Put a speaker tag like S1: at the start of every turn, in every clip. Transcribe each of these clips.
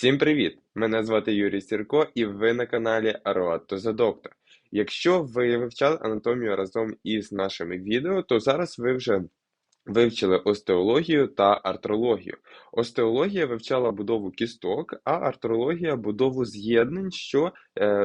S1: Всім привіт! Мене звати Юрій Сірко, і ви на каналі Road за доктор. Якщо ви вивчали анатомію разом із нашими відео, то зараз ви вже вивчили остеологію та артрологію. Остеологія вивчала будову кісток, а артрологія будову з'єднань, що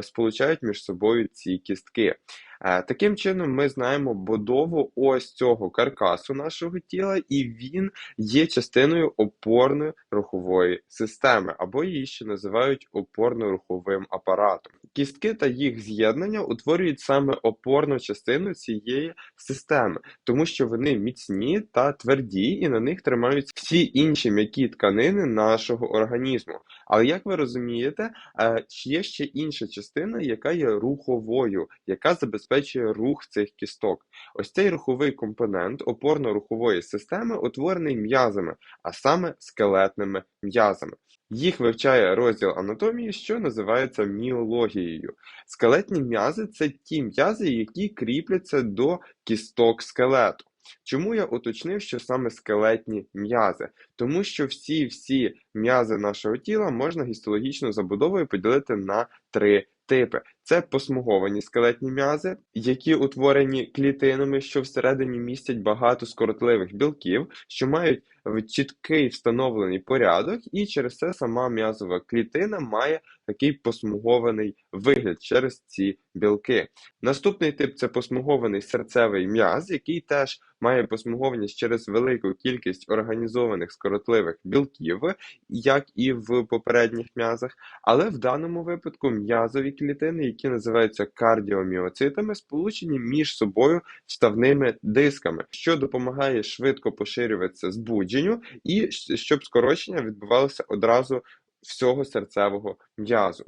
S1: сполучають між собою ці кістки. Е, таким чином, ми знаємо будову ось цього каркасу нашого тіла, і він є частиною опорної рухової системи, або її ще називають опорно-руховим апаратом. Кістки та їх з'єднання утворюють саме опорну частину цієї системи, тому що вони міцні та тверді, і на них тримаються всі інші м'які тканини нашого організму. Але як ви розумієте, е, є ще інша частина, яка є руховою, яка забезпечує рух цих кісток. Ось цей руховий компонент опорно-рухової системи утворений м'язами, а саме скелетними м'язами. Їх вивчає розділ анатомії, що називається міологією. Скелетні м'язи це ті м'язи, які кріпляться до кісток скелету. Чому я уточнив, що саме скелетні м'язи? Тому що всі-всі м'язи нашого тіла можна гістологічно забудовою поділити на три типи: це посмуговані скелетні м'язи, які утворені клітинами, що всередині містять багато скоротливих білків, що мають чіткий встановлений порядок, і через це сама м'язова клітина має такий посмугований вигляд через ці білки. Наступний тип це посмугований серцевий м'яз, який теж має посмугованість через велику кількість організованих скоротливих білків, як і в попередніх м'язах. Але в даному випадку м'язові клітини, які називаються кардіоміоцитами, сполучені між собою вставними дисками, що допомагає швидко поширюватися збудженню і щоб скорочення відбувалося одразу всього серцевого м'язу.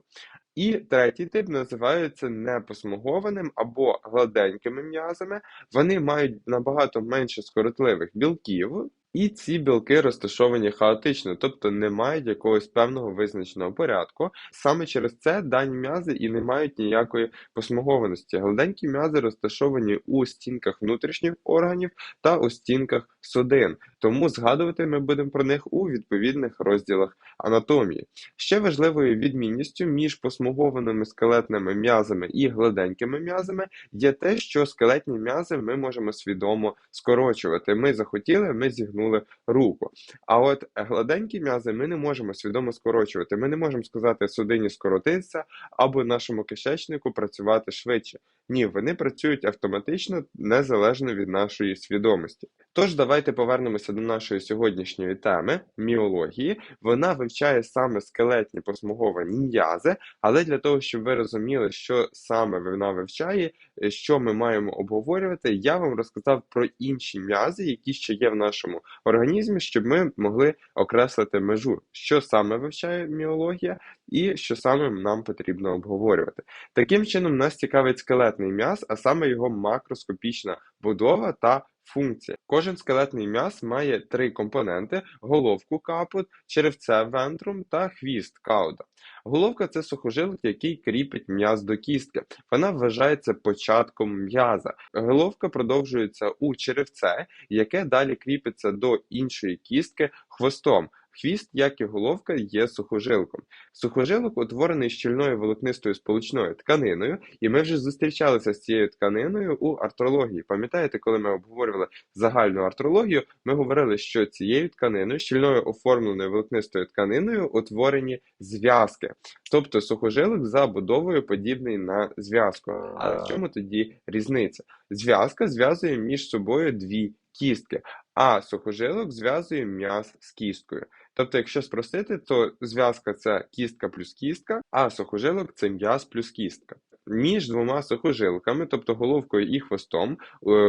S1: І третій тип називається непосмугованим або гладенькими м'язами. Вони мають набагато менше скоротливих білків, і ці білки розташовані хаотично, тобто не мають якогось певного визначеного порядку. Саме через це дані м'язи і не мають ніякої посмугованості. Гладенькі м'язи розташовані у стінках внутрішніх органів та у стінках судин, тому згадувати ми будемо про них у відповідних розділах анатомії. Ще важливою відмінністю між посмугованими скелетними м'язами і гладенькими м'язами є те, що скелетні м'язи ми можемо свідомо скорочувати. Ми захотіли, ми зігнули руку. А от гладенькі м'язи ми не можемо свідомо скорочувати. Ми не можемо сказати судині скоротитися або нашому кишечнику працювати швидше. Ні, вони працюють автоматично незалежно від нашої свідомості. Тож давайте повернемося до нашої сьогоднішньої теми міології. Вона вивчає саме скелетні посмуговані м'язи, але для того, щоб ви розуміли, що саме вона вивчає, що ми маємо обговорювати, я вам розказав про інші м'язи, які ще є в нашому організмі, щоб ми могли окреслити межу, що саме вивчає міологія і що саме нам потрібно обговорювати. Таким чином, нас цікавить скелетний м'яз, а саме його макроскопічна будова та функція. Кожен скелетний м'яз має три компоненти: головку капут, черевце вентрум та хвіст кауда. Головка це сухожилок, який кріпить м'яз до кістки. Вона вважається початком м'яза. Головка продовжується у черевце, яке далі кріпиться до іншої кістки хвостом. Хвіст, як і головка, є сухожилком. Сухожилок утворений щільною волокнистою сполучною тканиною, і ми вже зустрічалися з цією тканиною у артрології. Пам'ятаєте, коли ми обговорювали загальну артрологію, ми говорили, що цією тканиною, щільною оформленою волокнистою тканиною, утворені зв'язки. Тобто сухожилок за будовою подібний на зв'язку. Але в чому тоді різниця? Зв'язка зв'язує між собою дві кістки, а сухожилок зв'язує м'яз з кісткою. Тобто, якщо спростити, то зв'язка це кістка плюс кістка, а сухожилок це м'яз плюс кістка. Між двома сухожилками, тобто головкою і хвостом, е,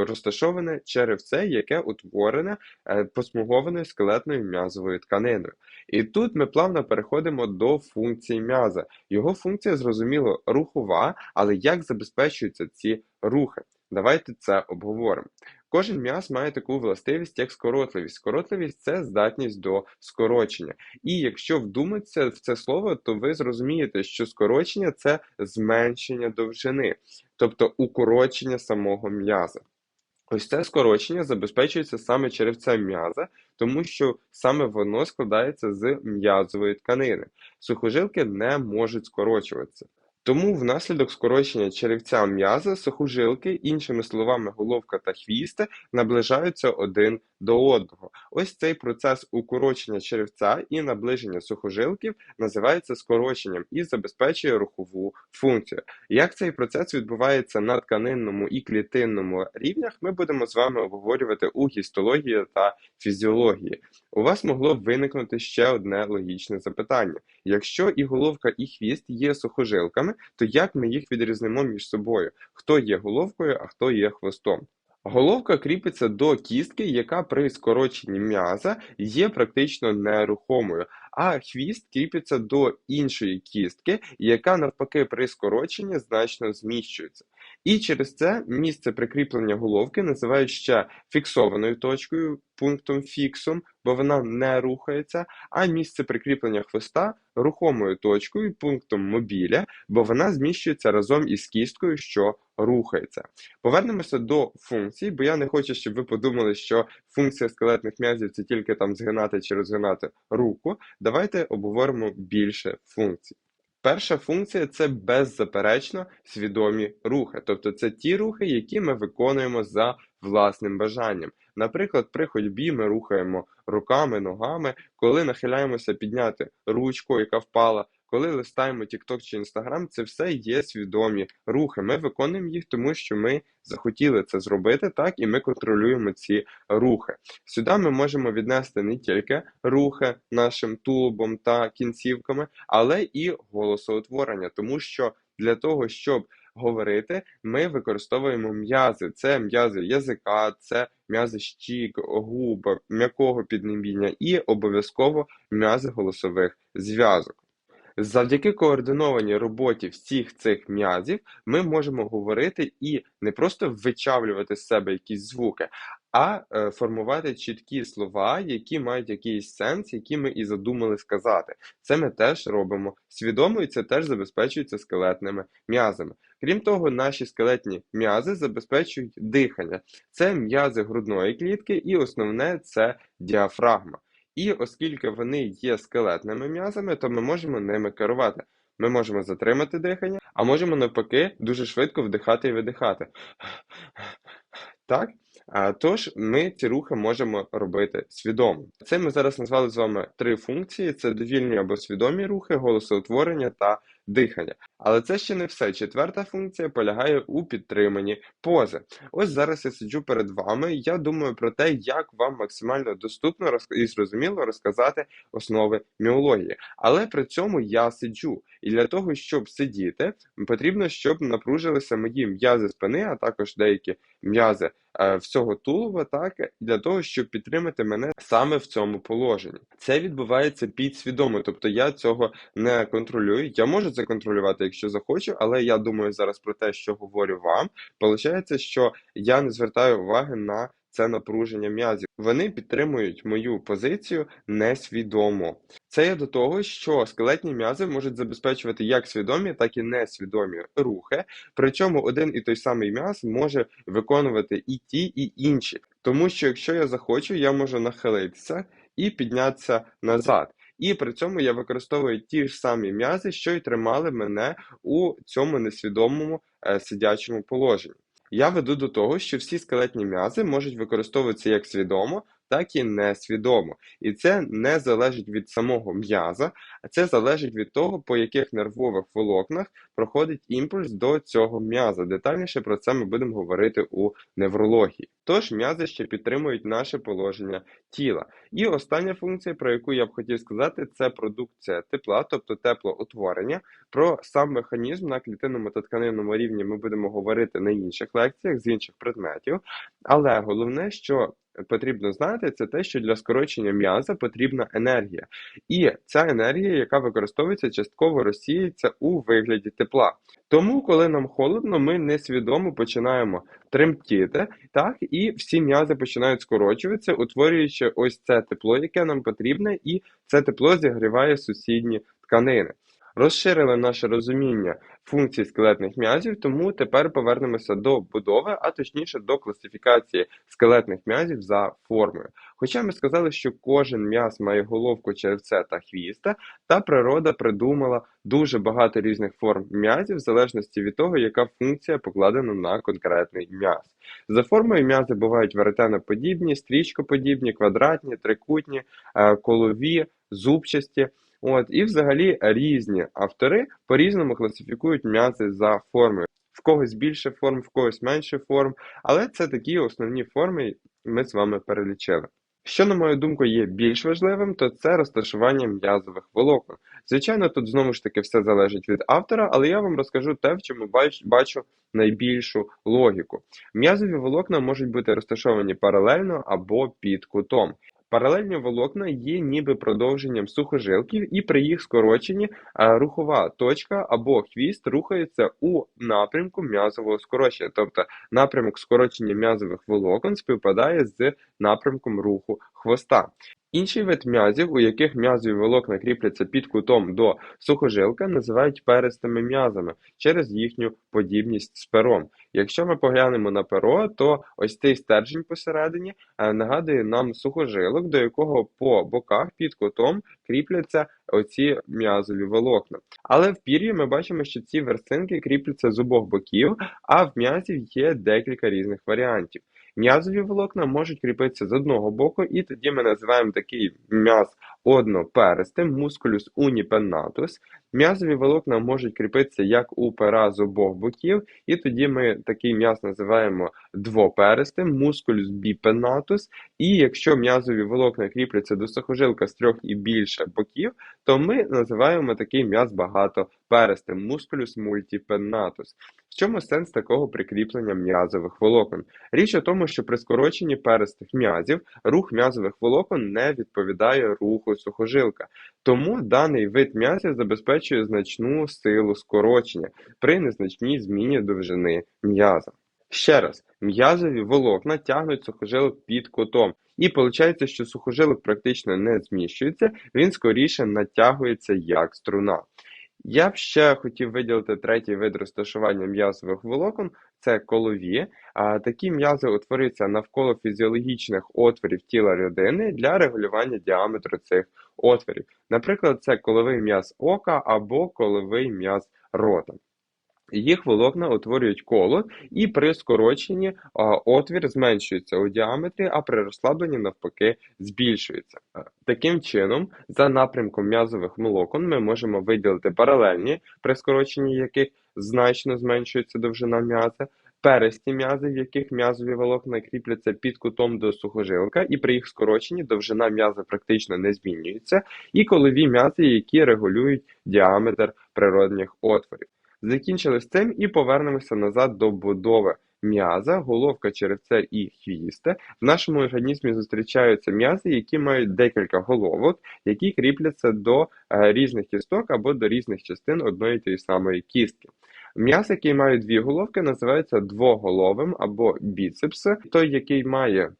S1: розташоване черевце, яке утворене е, посмугованою скелетною м'язовою тканиною. І тут ми плавно переходимо до функції м'яза. Його функція, зрозуміло, рухова, але як забезпечуються ці рухи? Давайте це обговоримо. Кожен м'яз має таку властивість, як скоротливість. Скоротливість це здатність до скорочення. І якщо вдуматися в це слово, то ви зрозумієте, що скорочення це зменшення довжини, тобто укорочення самого м'яза. Ось це скорочення забезпечується саме черевцем м'яза, тому що саме воно складається з м'язової тканини. Сухожилки не можуть скорочуватися. Тому внаслідок скорочення черевця м'яза сухожилки, іншими словами, головка та хвіст, наближаються один до одного. Ось цей процес укорочення черевця і наближення сухожилків називається скороченням і забезпечує рухову функцію. Як цей процес відбувається на тканинному і клітинному рівнях, ми будемо з вами обговорювати у гістології та фізіології. У вас могло б виникнути ще одне логічне запитання: якщо і головка, і хвіст є сухожилками, то як ми їх відрізнимо між собою? Хто є головкою, а хто є хвостом? Головка кріпиться до кістки, яка при скороченні м'яза є практично нерухомою, а хвіст кріпиться до іншої кістки, яка навпаки при скороченні значно зміщується. І через це місце прикріплення головки називають ще фіксованою точкою, пунктом фіксом, бо вона не рухається, а місце прикріплення хвоста рухомою точкою, пунктом мобіля, бо вона зміщується разом із кісткою, що рухається. Повернемося до функцій, бо я не хочу, щоб ви подумали, що функція скелетних м'язів це тільки там згинати чи розгинати руку. Давайте обговоримо більше функцій. Перша функція це беззаперечно свідомі рухи, тобто це ті рухи, які ми виконуємо за власним бажанням. Наприклад, при ходьбі ми рухаємо руками, ногами, коли нахиляємося підняти ручку, яка впала, коли листаємо TikTok чи Instagram, це все є свідомі рухи. Ми виконуємо їх, тому що ми захотіли це зробити, так і ми контролюємо ці рухи. Сюди ми можемо віднести не тільки рухи нашим тулубом та кінцівками, але і голосоутворення, тому що для того, щоб говорити, ми використовуємо м'язи. Це м'язи язика, це м'язи щік, губ, м'якого піднебіння і обов'язково м'язи голосових зв'язок. Завдяки координованій роботі всіх цих м'язів ми можемо говорити і не просто вичавлювати з себе якісь звуки, а е, формувати чіткі слова, які мають якийсь сенс, які ми і задумали сказати. Це ми теж робимо свідомо, і це теж забезпечується скелетними м'язами. Крім того, наші скелетні м'язи забезпечують дихання. Це м'язи грудної клітки, і основне це діафрагма. І оскільки вони є скелетними м'язами, то ми можемо ними керувати. Ми можемо затримати дихання, а можемо навпаки дуже швидко вдихати і видихати. Так? Тож ми ці рухи можемо робити свідомо. Це ми зараз назвали з вами три функції: це довільні або свідомі рухи, голосоутворення та дихання. Але це ще не все. Четверта функція полягає у підтриманні пози. Ось зараз я сиджу перед вами. Я думаю про те, як вам максимально доступно і зрозуміло розказати основи міології. Але при цьому я сиджу. І для того, щоб сидіти, потрібно, щоб напружилися мої м'язи спини, а також деякі м'язи е, всього тулова, так для того, щоб підтримати мене саме в цьому положенні. Це відбувається підсвідомо, тобто я цього не контролюю. Я можу це контролювати, якщо захочу, але я думаю зараз про те, що говорю вам. Получається, що я не звертаю уваги на це напруження м'язів. Вони підтримують мою позицію несвідомо. Це є до того, що скелетні м'язи можуть забезпечувати як свідомі, так і несвідомі рухи. Причому один і той самий м'яз може виконувати і ті, і інші. Тому що якщо я захочу, я можу нахилитися і піднятися назад. І при цьому я використовую ті ж самі м'язи, що й тримали мене у цьому несвідомому е, сидячому положенні. Я веду до того, що всі скелетні м'язи можуть використовуватися як свідомо, так і несвідомо. І це не залежить від самого м'яза, а це залежить від того, по яких нервових волокнах проходить імпульс до цього м'яза. Детальніше про це ми будемо говорити у неврології. Тож м'язи ще підтримують наше положення тіла. І остання функція, про яку я б хотів сказати, це продукція тепла, тобто теплоутворення. Про сам механізм на клітинному та тканинному рівні ми будемо говорити на інших лекціях з інших предметів. Але головне, що потрібно знати, це те, що для скорочення м'яза потрібна енергія. І ця енергія, яка використовується, частково розсіється у вигляді тепла. Тому, коли нам холодно, ми несвідомо починаємо тремтіти, так, і всі м'язи починають скорочуватися, утворюючи ось це тепло, яке нам потрібне, і це тепло зігріває сусідні тканини. Розширили наше розуміння функцій скелетних м'язів, тому тепер повернемося до будови, а точніше до класифікації скелетних м'язів за формою. Хоча ми сказали, що кожен м'яз має головку, черевце та хвіста, та природа придумала дуже багато різних форм м'язів в залежності від того, яка функція покладена на конкретний м'яз. За формою м'язи бувають веретеноподібні, стрічкоподібні, квадратні, трикутні, е, колові, зубчасті. От, і взагалі різні автори по-різному класифікують м'язи за формою. В когось більше форм, в когось менше форм, але це такі основні форми ми з вами перелічили. Що, на мою думку, є більш важливим, то це розташування м'язових волокон. Звичайно, тут знову ж таки все залежить від автора, але я вам розкажу те, в чому бачу найбільшу логіку. М'язові волокна можуть бути розташовані паралельно або під кутом. Паралельні волокна є ніби продовженням сухожилків, і при їх скороченні рухова точка або хвіст рухається у напрямку м'язового скорочення, тобто напрямок скорочення м'язових волокон співпадає з напрямком руху хвоста. Інший вид м'язів, у яких м'язові волокна кріпляться під кутом до сухожилка, називають перистими м'язами через їхню подібність з пером. Якщо ми поглянемо на перо, то ось цей стержень посередині е, нагадує нам сухожилок, до якого по боках під кутом кріпляться оці м'язові волокна. Але в пір'ї ми бачимо, що ці верстинки кріпляться з обох боків, а в м'язів є декілька різних варіантів. М'язові волокна можуть кріпитися з одного боку, і тоді ми називаємо такий м'яз одноперистим, мускулюс уніpennatus. М'язові волокна можуть кріпитися як у пера обох боків, і тоді ми такий м'яз називаємо двоперистим, мускулюс bipennatus. І якщо м'язові волокна кріпляться до сухожилка з трьох і більше боків, то ми називаємо такий м'яз багатоперистим, мускулюс multipennatus. В чому сенс такого прикріплення м'язових волокон? Річ у тому, що при скороченні перистих м'язів рух м'язових волокон не відповідає руху сухожилка. Тому даний вид м'язів забезпечує значну силу скорочення при незначній зміні довжини м'яза. Ще раз, м'язові волокна тягнуть сухожилок під кутом. І виходить, що сухожилок практично не зміщується, він скоріше натягується як струна. Я б ще хотів виділити третій вид розташування м'язових волокон це колові. Такі м'язи утворюються навколо фізіологічних отворів тіла людини для регулювання діаметру цих отворів. Наприклад, це коловий м'яз ока або коловий м'яз рота. Їх волокна утворюють коло, і при скороченні отвір зменшується у діаметрі, а при розслабленні навпаки збільшується. Е, Таким чином, за напрямком м'язових волокон ми можемо виділити паралельні, при скороченні яких значно зменшується довжина м'яза, перисті м'язи, в яких м'язові волокна кріпляться під кутом до сухожилка, і при їх скороченні довжина м'яза практично не змінюється, і колові м'язи, які регулюють діаметр природних отворів. Закінчили з цим і повернемося назад до будови м'яза, головка, черевце і хвісте. В нашому організмі зустрічаються м'язи, які мають декілька головок, які кріпляться до е, різних кісток або до різних частин одної тієї самої кістки. М'яз, який має дві головки, називається двоголовим або біцепси. Той, який має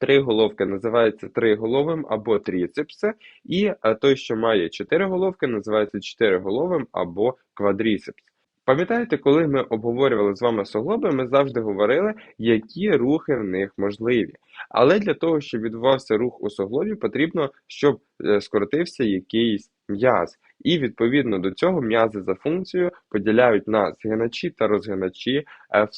S1: Три головки називається триголовим або тріцепсе, і е, той, що має чотири головки, називається чотириголовим або квадріцепс. Пам'ятаєте, коли ми обговорювали з вами суглоби, ми завжди говорили, які рухи в них можливі. Але для того, щоб відбувався рух у суглобі, потрібно, щоб е, скоротився якийсь м'яз. І відповідно до цього м'язи за функцією поділяють на згиначі та розгиначі,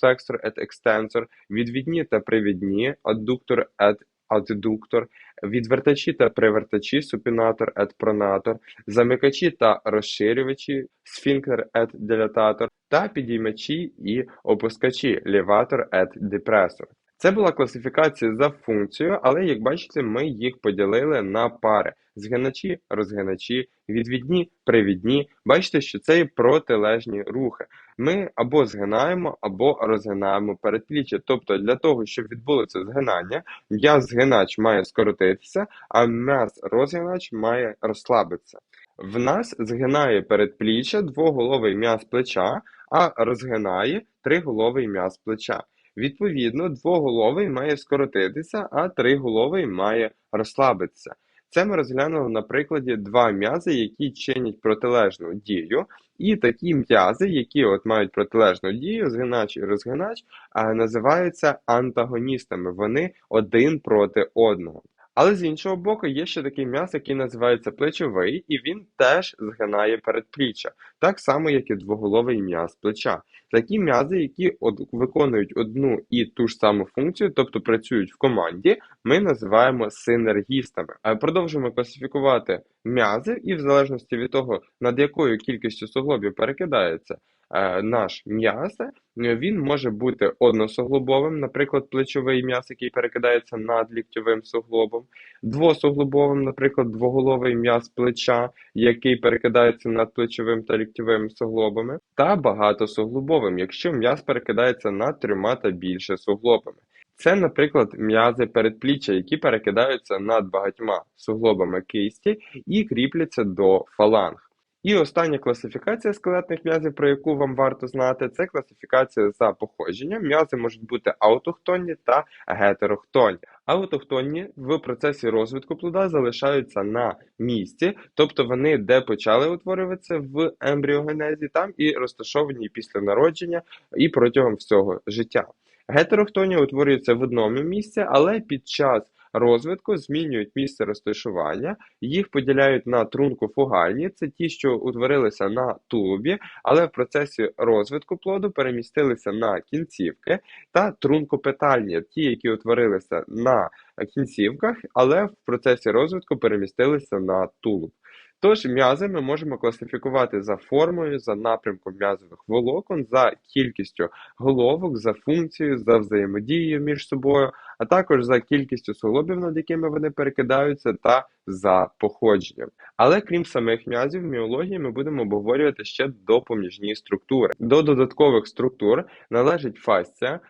S1: флексор et екстенсор, відвідні та привідні, аддуктор et аддуктор, відвертачі та привертачі, супінатор et пронатор, замикачі та розширювачі, сфінктер et дилататор, та підіймачі і опускачі, ліватор et депресор. Це була класифікація за функцією, але, як бачите, ми їх поділили на пари: згиначі, розгиначі, відвідні, привідні. Бачите, що це є протилежні рухи. Ми або згинаємо, або розгинаємо передпліччя. Тобто, для того, щоб відбулося згинання, м'яз згинач має скоротитися, а м'яз розгинач має розслабитися. В нас згинає передпліччя двоголовий м'яз плеча, а розгинає триголовий м'яз плеча. Відповідно, двоголовий має скоротитися, а триголовий має розслабитися. Це ми розглянули на прикладі два м'язи, які чинять протилежну дію, і такі м'язи, які от мають протилежну дію, згинач і розгинач, називаються антагоністами. Вони один проти одного. Але з іншого боку, є ще такий м'яз, який називається плечовий, і він теж згинає передпліччя, так само, як і двоголовий м'яз плеча. Такі м'язи, які виконують одну і ту ж саму функцію, тобто працюють в команді, ми називаємо синергістами. А Продовжуємо класифікувати м'язи, і в залежності від того, над якою кількістю суглобів перекидається е, наш м'яз, е, він може бути односуглобовим, наприклад, плечовий м'яз, який перекидається над ліктьовим суглобом, двосуглобовим, наприклад, двоголовий м'яз плеча, який перекидається над плечовим та ліктьовим суглобами, та багатосуглобовим, якщо м'яз перекидається над трьома та більше суглобами. Це, наприклад, м'язи передпліччя, які перекидаються над багатьма суглобами кисті і кріпляться до фаланг. І остання класифікація скелетних м'язів, про яку вам варто знати, це класифікація за походженням. М'язи можуть бути аутохтонні та гетерохтонні. Аутохтонні в процесі розвитку плода залишаються на місці, тобто вони де почали утворюватися в ембріогенезі, там і розташовані після народження і протягом всього життя. Гетерохтонні утворюються в одному місці, але під час розвитку змінюють місце розташування, їх поділяють на трункофугальні, це ті, що утворилися на тулубі, але в процесі розвитку плоду перемістилися на кінцівки, та трункопетальні, ті, які утворилися на кінцівках, але в процесі розвитку перемістилися на тулуб. Тож м'язи ми можемо класифікувати за формою, за напрямком м'язових волокон, за кількістю головок, за функцією, за взаємодією між собою, а також за кількістю суглобів, над якими вони перекидаються, та за походженням. Але крім самих м'язів, в міології ми будемо обговорювати ще допоміжні структури. До додаткових структур належить фасція,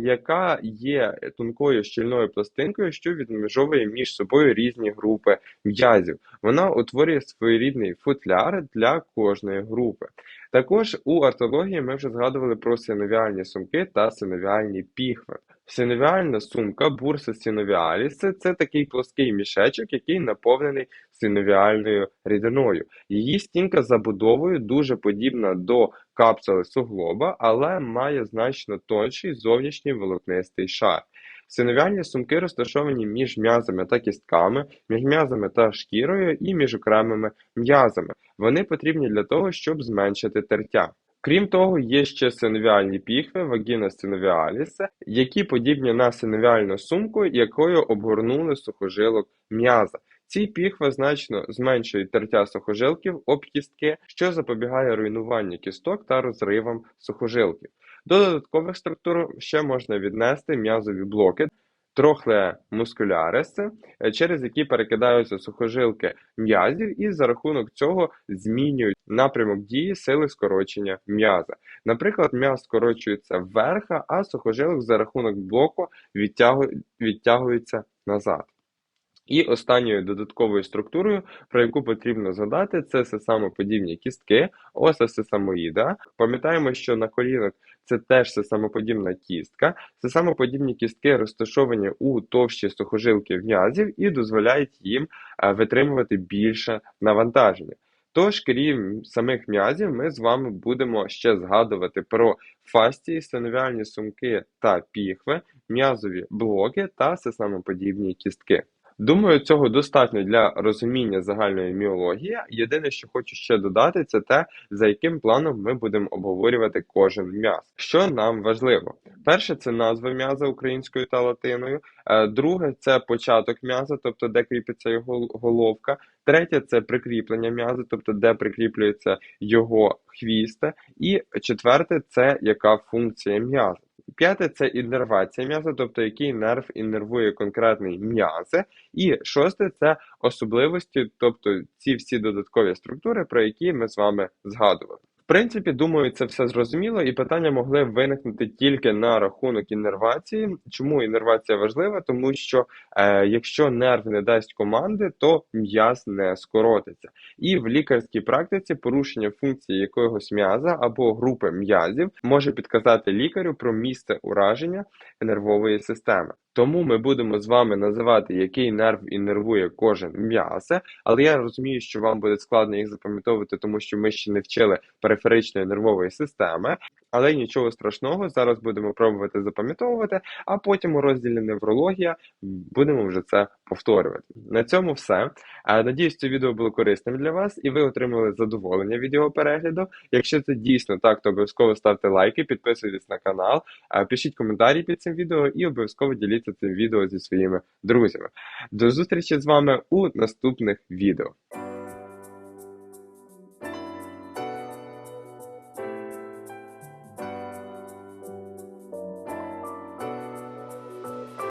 S1: яка є тонкою щільною пластинкою, що відмежовує між собою різні групи м'язів. Вона утворює своєрідний футляр для кожної групи. Також у артології ми вже згадували про синовіальні сумки та синовіальні піхви. Синовіальна сумка бурса синовіаліс – це такий плоский мішечок, який наповнений синовіальною рідиною. Її стінка забудовою дуже подібна до капсули суглоба, але має значно тонший зовнішній волокнистий шар. Синовіальні сумки розташовані між м'язами та кістками, між м'язами та шкірою і між окремими м'язами. Вони потрібні для того, щоб зменшити тертя. Крім того, є ще синовіальні піхви, вагіна синовіаліс, які подібні на синовіальну сумку, якою обгорнули сухожилок м'яза. Ці піхви значно зменшують тертя сухожилків об кістки, що запобігає руйнуванню кісток та розривам сухожилків. До додаткових структур ще можна віднести м'язові блоки, трохлеа мускуляреси, через які перекидаються сухожилки м'язів і за рахунок цього змінюють напрямок дії сили скорочення м'яза. Наприклад, м'яз скорочується вверх, а сухожилок за рахунок блоку відтягується назад. І останньою додатковою структурою, про яку потрібно згадати, це сесамоподібні кістки, осесамоїда. Пам'ятаємо, що на колінах це теж сесамоподібна кістка. Сесамоподібні кістки розташовані у товщі сухожилки м'язів і дозволяють їм е, витримувати більше навантаження. Тож, крім самих м'язів, ми з вами будемо ще згадувати про фастії, синовіальні сумки та піхви, м'язові блоки та сесамоподібні кістки. Думаю, цього достатньо для розуміння загальної міології. Єдине, що хочу ще додати, це те, за яким планом ми будемо обговорювати кожен м'яз. Що нам важливо? Перше, це назва м'яза українською та латиною. Е, Друге, це початок м'яза, тобто де кріпиться його головка. Третє це прикріплення м'яза, тобто де прикріплюється його хвіст. І четверте це яка функція м'яза. П'яте це іннервація м'яза, тобто який нерв іннервує конкретний м'язи. І шосте це особливості, тобто ці всі додаткові структури, про які ми з вами згадували. Принципі, думаю, це все зрозуміло, і питання могли виникнути тільки на рахунок іннервації. Чому іннервація важлива? Тому що е, якщо нерв не дасть команди, то м'яз не скоротиться. І в лікарській практиці порушення функції якогось м'яза або групи м'язів може підказати лікарю про місце ураження нервової системи. Тому ми будемо з вами називати, який нерв іннервує кожен м'яз, але я розумію, що вам буде складно їх запам'ятовувати, тому що ми ще не вчили периферичної нервової системи. Але нічого страшного, зараз будемо пробувати запам'ятовувати, а потім у розділі неврологія будемо вже це повторювати. На цьому все. Е, Надіюсь, це відео було корисним для вас і ви отримали задоволення від його перегляду. Якщо це дійсно так, то обов'язково ставте лайки, підписуйтесь на канал, е, пишіть коментарі під цим відео і обов'язково діліться цим відео зі своїми друзями. До зустрічі з вами у наступних відео.